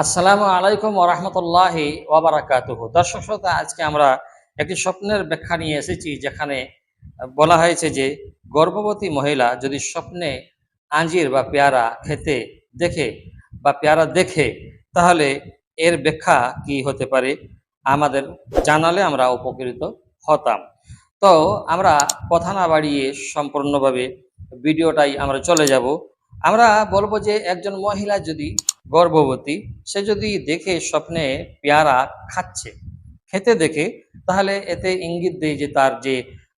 আসসালামু আলাইকুম ওরহমতুল্লাহি ওবরাকাতুহ দর্শক শ্রোতা, আজকে আমরা একটি স্বপ্নের ব্যাখ্যা নিয়ে এসেছি, যেখানে বলা হয়েছে যে গর্ভবতী মহিলা যদি স্বপ্নে আঞ্জির বা পেয়ারা খেতে দেখে বা পেয়ারা দেখে, তাহলে এর ব্যাখ্যা কি হতে পারে? আমাদের জানালে আমরা উপকৃত হতাম। তো আমরা কথা না বাড়িয়ে সম্পূর্ণভাবে ভিডিওটাই আমরা চলে যাব। আমরা বলব যে একজন মহিলা যদি গর্ভবতী, সে যদি দেখে স্বপ্নে পেয়ারা খাচ্ছে, খেতে দেখে, তাহলে এতে ইঙ্গিত দেয় যে তার যে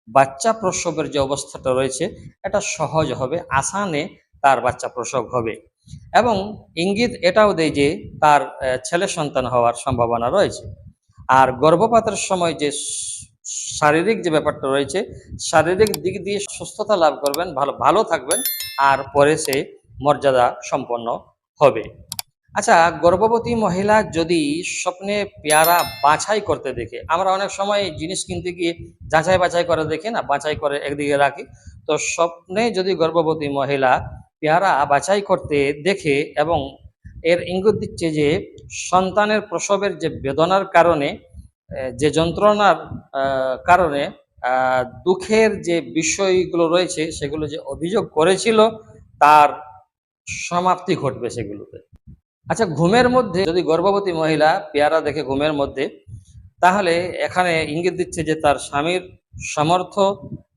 বাচ্চা প্রসবের যে অবস্থাটা রয়েছে, এটা সহজ হবে, আসানে তার বাচ্চা প্রসব হবে। এবং ইঙ্গিত এটাও দেয় যে তার ছেলে সন্তান হওয়ার সম্ভাবনা রয়েছে। আর গর্ভপাতের সময় যে শারীরিক যে ব্যাপারটা রয়েছে, শারীরিক দিক দিয়ে সুস্থতা লাভ করবেন, ভালো ভালো থাকবেন, আর পরে সে মর্যাদা সম্পন্ন হবে। আচ্ছা গর্ভবতী মহিলা যদি স্বপ্নে পেয়ারা বাছাই করতে দেখে, আমরা অনেক সময় জিনিস কিনতে গিয়ে যাচাই বাছাই করে দেখি না, বাছাই করে একদিকে রাখি। তো স্বপ্নে যদি গর্ভবতী মহিলা পেয়ারা বাছাই করতে দেখে এবং এর ইঙ্গিত দিচ্ছে যে সন্তানের প্রসবের যে বেদনার কারণে যে যন্ত্রণার কারণে দুঃখের যে বিষয়গুলো রয়েছে, সেগুলো যে অভিযোগ করেছিল, তার সমাপ্তি ঘটবে সেগুলোতে। আচ্ছা ঘুমের মধ্যে যদি গর্ভবতী মহিলা পেয়ারা দেখে ঘুমের মধ্যে, তাহলে এখানে ইঙ্গিত দিচ্ছে যে তার স্বামীর সমর্থ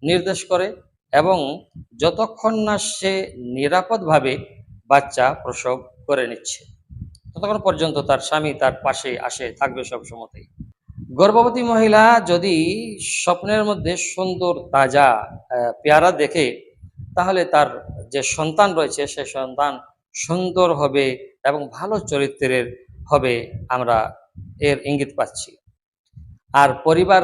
নির্দেশ করে এবং যতক্ষণ না সে নিরাপদভাবে বাচ্চা প্রসব করে নিচ্ছে, ততক্ষণ পর্যন্ত তার স্বামী তার পাশে আসে, থাকবে সব সময়তেই। গর্ভবতী মহিলা যদি স্বপ্নের মধ্যে সুন্দর, তাজা পেয়ারা দেখে, তাহলে তার যে সন্তান রয়েছে, সে সন্তান সুন্দর হবে এবং ভালো চরিত্রের হবে আমরা এর ইঙ্গিত পাচ্ছি। আর পরিবার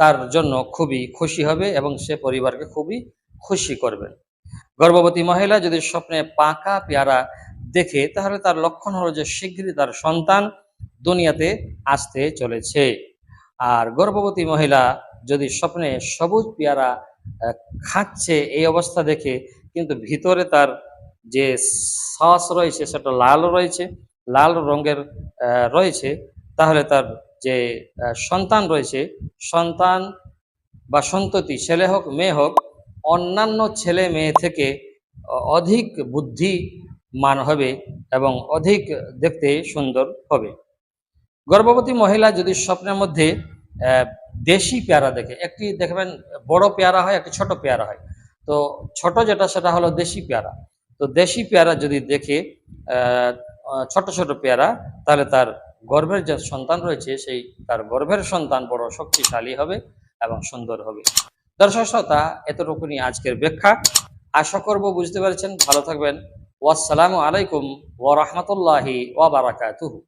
তার জন্য খুবই খুশি হবে এবং সে পরিবারকে খুবই খুশি করবে। গর্ভবতী মহিলা যদি স্বপ্নে পাকা পেয়ারা দেখে, তাহলে তার লক্ষণ হলো যে শীঘ্রই তার সন্তান দুনিয়াতে আসতে চলেছে। আর গর্ভবতী মহিলা যদি স্বপ্নে সবুজ পেয়ারা খাচ্ছে এই অবস্থা দেখে, কিন্তু ভিতরে তার যে সস রয়েছে, সেটা লাল রয়েছে, লাল রঙের রয়েছে, তাহলে তার যে সন্তান রয়েছে, সন্তান বা সন্ততি, ছেলে হোক, মেয়ে হোক, অন্যান্য ছেলে মেয়ে থেকে অধিক বুদ্ধিমান হবে এবং অধিক দেখতে সুন্দর হবে। গর্ভবতী মহিলা যদি স্বপ্নের মধ্যে দেশি পেয়ারা দেখে, একটি দেখবেন বড় পেয়ারা হয়, একটি ছোট পেয়ারা হয়, তো ছোট যেটা, সেটা হলো দেশি পেয়ারা। তো দেশি পেয়ারা যদি দেখে ছোট ছোট পেয়ারা, তাহলে তার গর্ভের যে সন্তান রয়েছে, সেই তার গর্ভের সন্তান বড় শক্তিশালী হবে এবং সুন্দর হবে। দর্শক শ্রোতা, এতটুকুনি আজকের ব্যাখ্যা। আশা করব বুঝতে পারছেন। ভালো থাকবেন। ওয়াসসালামু আলাইকুম ওয়া বারাকাতুহু।